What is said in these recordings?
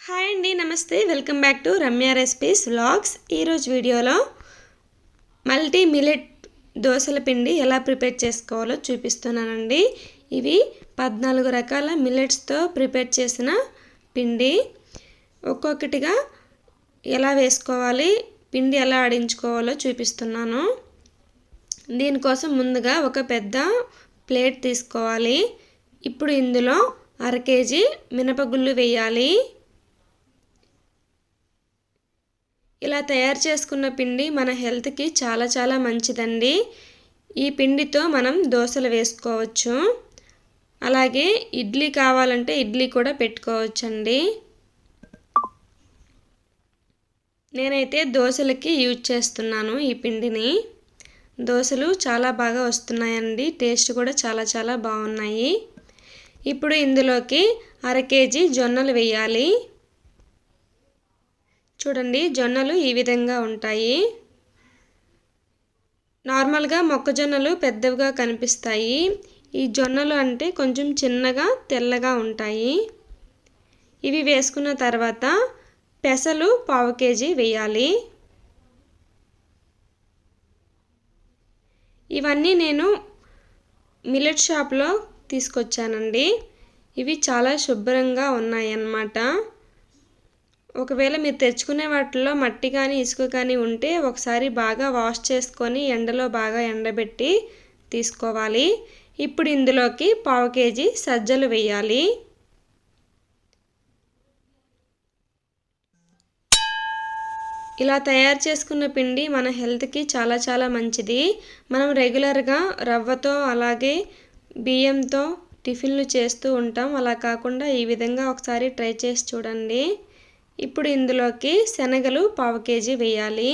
Hi అండి నమస్తే. Welcome back to Ramya recipes vlogs. ఈరోజు వీడియోలో మల్టీ మిలెట్ దోశల పిండి ఎలా ప్రిపేర్ చేసుకోవాలో చూపిస్తున్నానండి. ఇవి పద్నాలుగు రకాల మిల్లెట్స్తో ప్రిపేర్ చేసిన పిండి. ఒక్కొక్కటిగా ఎలా వేసుకోవాలి పిండి ఎలా ఆడించుకోవాలో చూపిస్తున్నాను. దీనికోసం ముందుగా ఒక పెద్ద ప్లేట్ తీసుకోవాలి. ఇప్పుడు ఇందులో అర కేజీ మినపగుళ్ళు వేయాలి. ఇలా తయారు చేసుకున్న పిండి మన హెల్త్కి చాలా చాలా మంచిదండి. ఈ పిండితో మనం దోశలు వేసుకోవచ్చు. అలాగే ఇడ్లీ కావాలంటే ఇడ్లీ కూడా పెట్టుకోవచ్చండి. నేనైతే దోశలకి యూజ్ చేస్తున్నాను ఈ పిండిని. దోశలు చాలా బాగా వస్తున్నాయండి. టేస్ట్ కూడా చాలా చాలా బాగున్నాయి. ఇప్పుడు ఇందులోకి అర కేజీ జొన్నలు వేయాలి. చూడండి జొన్నలు ఈ విధంగా ఉంటాయి. నార్మల్గా మొక్కజొన్నలు పెద్దవిగా కనిపిస్తాయి. ఈ జొన్నలు అంటే కొంచెం చిన్నగా తెల్లగా ఉంటాయి. ఇవి వేసుకున్న తర్వాత పెసలు పావు కేజీ వేయాలి. ఇవన్నీ నేను మిల్లెట్ షాప్లో తీసుకొచ్చానండి. ఇవి చాలా శుభ్రంగా ఉన్నాయి అన్నమాట ఒకవేళ మీరు తెచ్చుకునే వాటిలో మట్టి కానీ ఇసుక కానీ ఉంటే ఒకసారి బాగా వాష్ చేసుకొని ఎండలో బాగా ఎండబెట్టి తీసుకోవాలి. ఇప్పుడు ఇందులోకి పావు కేజీ సజ్జలు వేయాలి. ఇలా తయారు చేసుకున్న పిండి మన హెల్త్కి చాలా చాలా మంచిది. మనం రెగ్యులర్గా రవ్వతో అలాగే బియ్యంతో టిఫిన్లు చేస్తూ ఉంటాం. అలా కాకుండా ఈ విధంగా ఒకసారి ట్రై చేసి చూడండి. ఇప్పుడు ఇందులోకి శనగలు పావు కేజీ వేయాలి.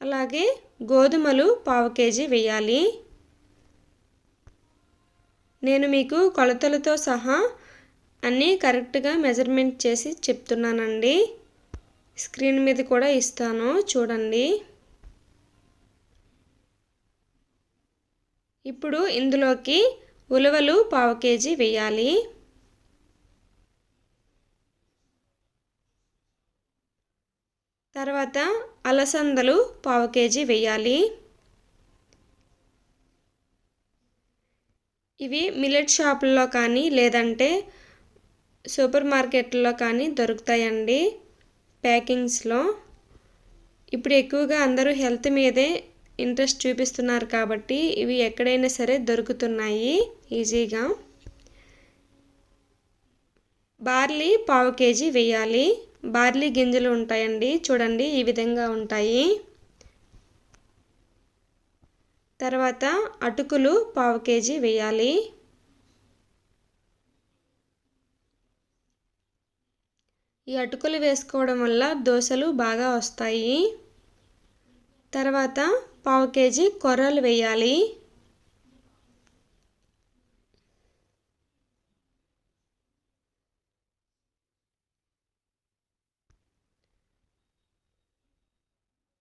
అలాగే గోధుమలు పావు కేజీ వేయాలి. నేను మీకు కొలతలతో సహా అన్నీ కరెక్ట్గా మెజర్మెంట్ చేసి చెప్తున్నానండి. స్క్రీన్ మీద కూడా ఇస్తాను చూడండి. ఇప్పుడు ఇందులోకి ఉలవలు పావు కేజీ వేయాలి. తర్వాత అలసందలు పావు కేజీ వేయాలి. ఇవి మిల్లెట్ షాపుల్లో కానీ లేదంటే సూపర్ మార్కెట్లో కానీ దొరుకుతాయండి ప్యాకింగ్స్లో. ఇప్పుడు ఎక్కువగా అందరూ హెల్త్ మీదే ఇంట్రెస్ట్ చూపిస్తున్నారు కాబట్టి ఇవి ఎక్కడైనా సరే దొరుకుతున్నాయి ఈజీగా. బార్లీ పావు కేజీ వేయాలి. బార్లీ గింజలు ఉంటాయండి. చూడండి ఈ విధంగా ఉంటాయి. తర్వాత అటుకులు పావు కేజీ వేయాలి. ఈ అటుకులు వేసుకోవడం వల్ల దోశలు బాగా వస్తాయి. తర్వాత పావు కేజీ కొర్రలు వేయాలి.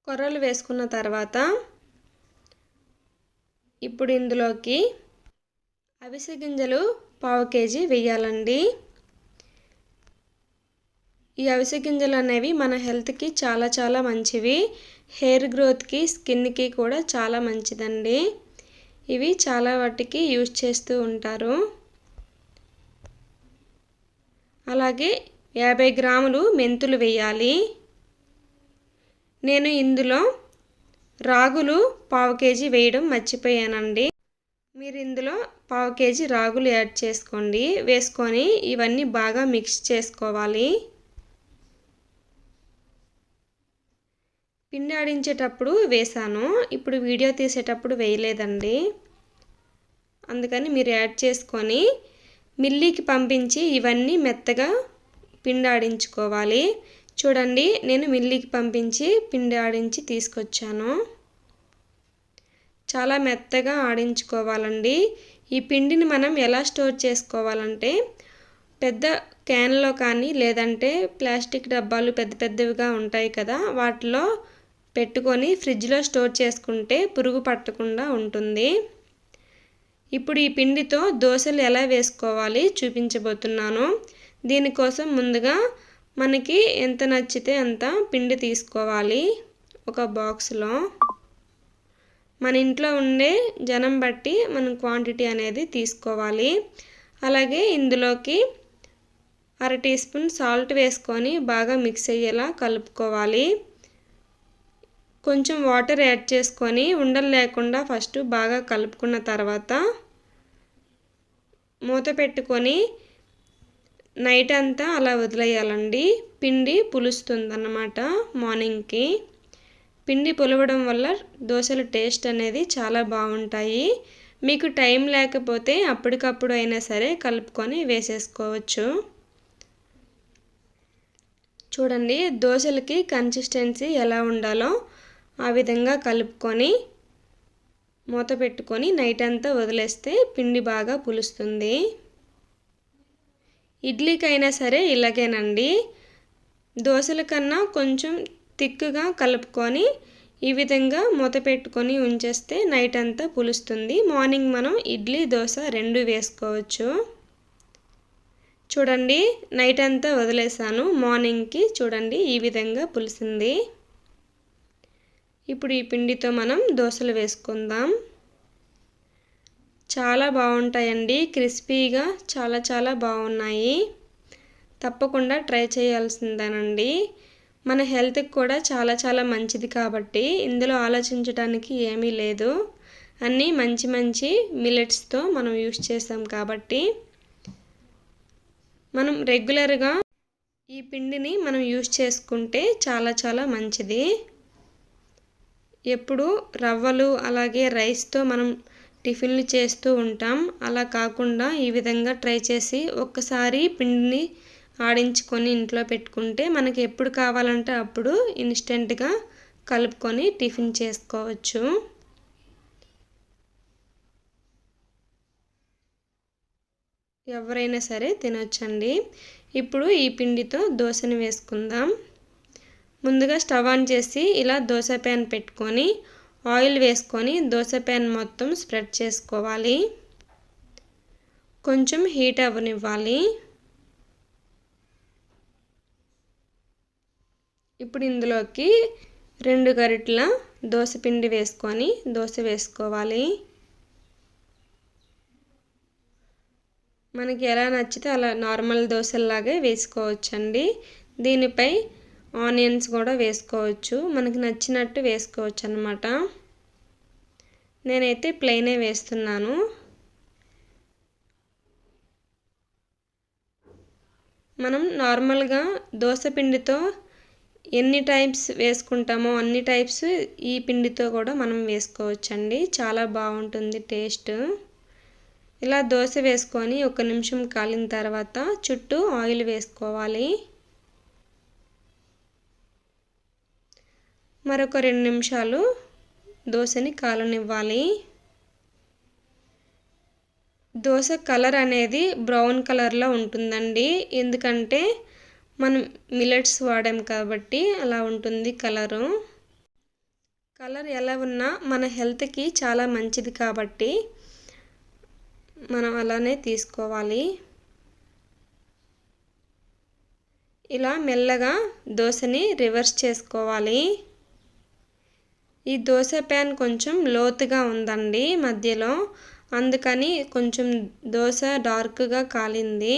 కొర్రలు వేసుకున్న తర్వాత ఇప్పుడు ఇందులోకి అవిసె గింజలు పావు కేజీ వేయాలండి. ఈ అవిసె గింజలు అనేవి మన హెల్త్కి చాలా చాలా మంచివి. హెయిర్ గ్రోత్కి స్కిన్కి కూడా చాలా మంచిదండి. ఇవి చాలా వాటికి యూజ్ చేస్తూ ఉంటారు. అలాగే యాభై గ్రాములు మెంతులు వేయాలి. నేను ఇందులో రాగులు పావు కేజీ వేయడం మర్చిపోయానండి. మీరు ఇందులో పావు కేజీ రాగులు యాడ్ చేసుకోండి. వేసుకొని ఇవన్నీ బాగా మిక్స్ చేసుకోవాలి. పిండి ఆడించేటప్పుడు వేసాను. ఇప్పుడు వీడియో తీసేటప్పుడు వేయలేదండి. అందుకని మీరు యాడ్ చేసుకొని మిల్లీకి పంపించి ఇవన్నీ మెత్తగా పిండి ఆడించుకోవాలి. చూడండి నేను మిల్లికి పంపించి పిండి ఆడించి తీసుకొచ్చాను. చాలా మెత్తగా ఆడించుకోవాలండి. ఈ పిండిని మనం ఎలా స్టోర్ చేసుకోవాలంటే పెద్ద క్యాన్లో కానీ లేదంటే ప్లాస్టిక్ డబ్బాలు పెద్ద పెద్దవిగా ఉంటాయి కదా వాటిలో పెట్టుకొని ఫ్రిడ్జ్లో స్టోర్ చేసుకుంటే పురుగు పట్టకుండా ఉంటుంది. ఇప్పుడు ఈ పిండితో దోశలు ఎలా వేసుకోవాలి చూపించబోతున్నాను. దీనికోసం ముందుగా మనకి ఎంత నచ్చితే అంత పిండి తీసుకోవాలి. ఒక బాక్స్లో మన ఇంట్లో ఉండే జనం బట్టి మనం క్వాంటిటీ అనేది తీసుకోవాలి. అలాగే ఇందులోకి అర టీ స్పూన్ సాల్ట్ వేసుకొని బాగా మిక్స్ అయ్యేలా కలుపుకోవాలి. కొంచెం వాటర్ యాడ్ చేసుకొని ఉండలు లేకుండా ఫస్ట్ బాగా కలుపుకున్న తర్వాత మూత పెట్టుకొని నైట్ అంతా అలా వదిలేయాలండి. పిండి పులుస్తుందన్నమాట మార్నింగ్కి. పిండి పులవడం వల్ల దోశల టేస్ట్ అనేది చాలా బాగుంటాయి. మీకు టైం లేకపోతే అప్పటికప్పుడు అయినా సరే కలుపుకొని వేసేసుకోవచ్చు. చూడండి దోశలకి కన్సిస్టెన్సీ ఎలా ఉండాలో ఆ విధంగా కలుపుకొని మూత పెట్టుకొని నైట్ అంతా వదిలేస్తే పిండి బాగా పులుస్తుంది. ఇడ్లీకైనా సరే ఇలాగేనండి. దోశల కన్నా కొంచెం థిక్గా కలుపుకొని ఈ విధంగా మూత పెట్టుకొని ఉంచేస్తే నైట్ అంతా పులుస్తుంది. మార్నింగ్ మనం ఇడ్లీ దోశ రెండు వేసుకోవచ్చు. చూడండి నైట్ అంతా వదిలేసాను మార్నింగ్కి చూడండి ఈ విధంగా పులిసింది. ఇప్పుడు ఈ పిండితో మనం దోశలు వేసుకుందాం. చాలా బాగుంటాయండి. క్రిస్పీగా చాలా చాలా బాగున్నాయి. తప్పకుండా ట్రై చేయాల్సిందేనండి. మన హెల్త్కి కూడా చాలా చాలా మంచిది కాబట్టి ఇందులో ఆలోచించడానికి ఏమీ లేదు. అన్నీ మంచి మంచి మిలెట్స్తో మనం యూస్ చేసాం కాబట్టి మనం రెగ్యులర్గా ఈ పిండిని మనం యూస్ చేసుకుంటే చాలా చాలా మంచిది. ఎప్పుడు రవ్వలు అలాగే రైస్తో మనం టిఫిన్లు చేస్తూ ఉంటాం. అలా కాకుండా ఈ విధంగా ట్రై చేసి ఒక్కసారి పిండిని ఆడించుకొని ఇంట్లో పెట్టుకుంటే మనకి ఎప్పుడు కావాలంటే అప్పుడు ఇన్స్టెంట్గా కలుపుకొని టిఫిన్ చేసుకోవచ్చు. ఎవరైనా సరే తినొచ్చండి. ఇప్పుడు ఈ పిండితో దోశని వేసుకుందాం. ముందుగా స్టవ్ ఆన్ చేసి ఇలా దోశ ప్యాన్ పెట్టుకొని ఆయిల్ వేసుకొని దోశ ప్యాన్ మొత్తం స్ప్రెడ్ చేసుకోవాలి. కొంచెం హీట్ అవ్వనివ్వాలి. ఇప్పుడు ఇందులోకి రెండు గరిటల దోశ పిండి వేసుకొని దోశ వేసుకోవాలి. మనకి ఎలా నచ్చితే అలా నార్మల్ దోశల్లాగే వేసుకోవచ్చండి. దీనిపై ఆనియన్స్ కూడా వేసుకోవచ్చు. మనకి నచ్చినట్టు వేసుకోవచ్చు అనమాట నేనైతే ప్లెయినే వేస్తున్నాను. మనం నార్మల్గా దోశ పిండితో ఎన్ని టైప్స్ వేసుకుంటామో అన్ని టైప్స్ ఈ పిండితో కూడా మనం వేసుకోవచ్చండి. చాలా బాగుంటుంది టేస్ట్. ఇలా దోశ వేసుకొని ఒక నిమిషం కాలిన తర్వాత చుట్టూ ఆయిల్ వేసుకోవాలి. మరొక రెండు నిమిషాలు దోశని కాలనివ్వాలి. దోశ కలర్ అనేది బ్రౌన్ కలర్లో ఉంటుందండి. ఎందుకంటే మనం మిలెట్స్ వాడాం కాబట్టి అలా ఉంటుంది కలరు. కలర్ ఎలా ఉన్నా మన హెల్త్కి చాలా మంచిది కాబట్టి మనం అలానే తీసుకోవాలి. ఇలా మెల్లగా దోశని రివర్స్ చేసుకోవాలి. ఈ దోశ ప్యాన్ కొంచెం లోతుగా ఉందండి మధ్యలో. అందుకని కొంచెం దోశ డార్క్గా కాలింది.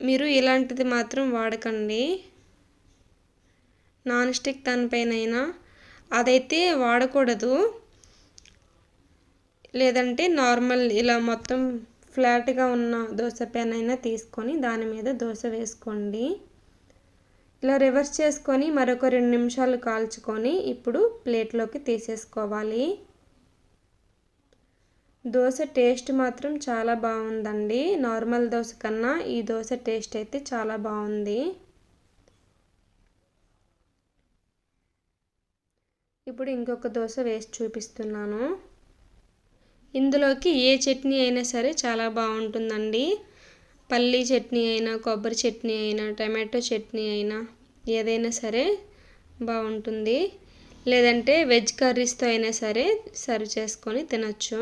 మీరు ఇలాంటిది మాత్రం వాడకండి. నాన్ స్టిక్ దానిపైనైనా అదైతే వాడకూడదు. లేదంటే నార్మల్ ఇలా మొత్తం ఫ్లాట్గా ఉన్న దోశ పెన్ అయినా తీసుకొని దాని మీద దోశ వేసుకోండి. ఇలా రివర్స్ చేసుకొని మరొక రెండు నిమిషాలు కాల్చుకొని ఇప్పుడు ప్లేట్లోకి తీసేసుకోవాలి. దోశ టేస్ట్ మాత్రం చాలా బాగుందండి. నార్మల్ దోశ కన్నా ఈ దోశ టేస్ట్ అయితే చాలా బాగుంది. ఇప్పుడు ఇంకొక దోశ వేసి చూపిస్తున్నాను. ఇందులోకి ఏ చట్నీ అయినా సరే చాలా బాగుంటుందండి. పల్లీ చట్నీ అయినా కొబ్బరి చట్నీ అయినా టమాటో చట్నీ అయినా ఏదైనా సరే బాగుంటుంది. లేదంటే వెజ్ కర్రీస్తో అయినా సరే సర్వ్ చేసుకొని తినచ్చు.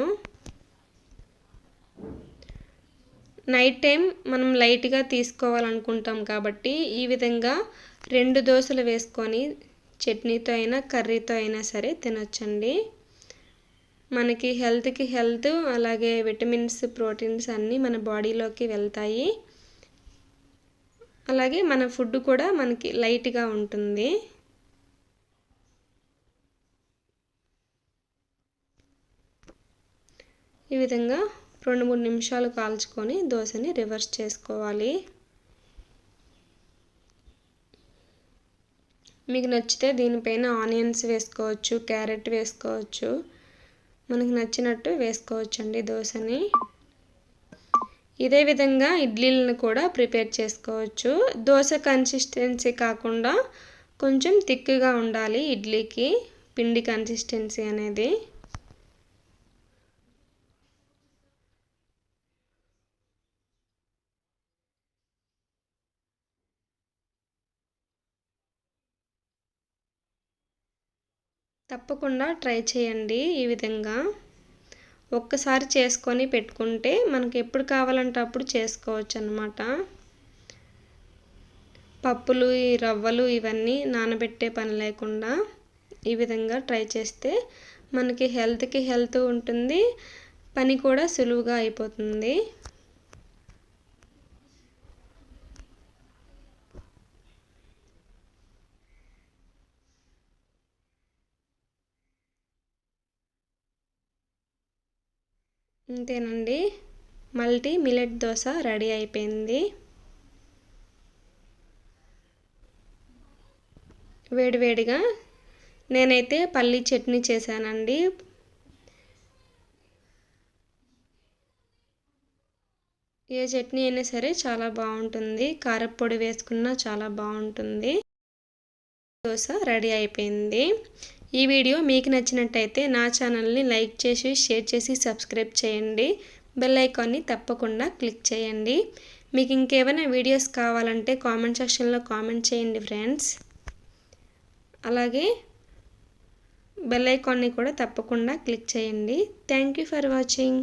నైట్ టైం మనం లైట్గా తీసుకోవాలనుకుంటాం కాబట్టి ఈ విధంగా రెండు దోశలు వేసుకొని చట్నీతో అయినా కర్రీతో అయినా సరే తినొచ్చండి. మనకి హెల్త్కి హెల్త్ అలాగే విటమిన్స్ ప్రోటీన్స్ అన్నీ మన బాడీలోకి వెళ్తాయి. అలాగే మన ఫుడ్ కూడా మనకి లైట్గా ఉంటుంది. ఈ విధంగా రెండు మూడు నిమిషాలు కాల్చుకొని దోశని రివర్స్ చేసుకోవాలి. మీకు నచ్చితే దీనిపైన ఆనియన్స్ వేసుకోవచ్చు క్యారెట్ వేసుకోవచ్చు. మనకు నచ్చినట్టు వేసుకోవచ్చండి దోశని. ఇదే విధంగా ఇడ్లీలను కూడా ప్రిపేర్ చేసుకోవచ్చు. దోశ కన్సిస్టెన్సీ కాకుండా కొంచెం థిక్గా ఉండాలి ఇడ్లీకి పిండి కన్సిస్టెన్సీ అనేది. తప్పకుండా ట్రై చేయండి ఈ విధంగా. ఒక్కసారి చేసుకొని పెట్టుకుంటే మనకి ఎప్పుడు కావాలంటే అప్పుడు చేసుకోవచ్చు అన్నమాట పప్పులు ఈ రవ్వలు ఇవన్నీ నానబెట్టే పని లేకుండా ఈ విధంగా ట్రై చేస్తే మనకి హెల్త్కి హెల్త్ ఉంటుంది పని కూడా సులువుగా అయిపోతుంది. అంతేనండి మల్టీ మిలెట్ దోశ రెడీ అయిపోయింది. వేడివేడిగా నేనైతే పల్లీ చట్నీ చేశానండి. ఏ చట్నీ అయినా సరే చాలా బాగుంటుంది. కారపొడి వేసుకున్నా చాలా బాగుంటుంది. దోశ రెడీ అయిపోయింది. ఈ వీడియో మీకు నచ్చినట్టయితే నా ఛానల్ని లైక్ చేసి షేర్ చేసి సబ్స్క్రైబ్ చేయండి. బెల్ ఐకాన్ని తప్పకుండా క్లిక్ చేయండి. మీకు ఇంకేమైనా వీడియోస్ కావాలంటే కామెంట్ సెక్షన్లో కామెంట్ చేయండి ఫ్రెండ్స్. అలాగే బెల్ ఐకాన్ని కూడా తప్పకుండా క్లిక్ చేయండి. Thank you for watching.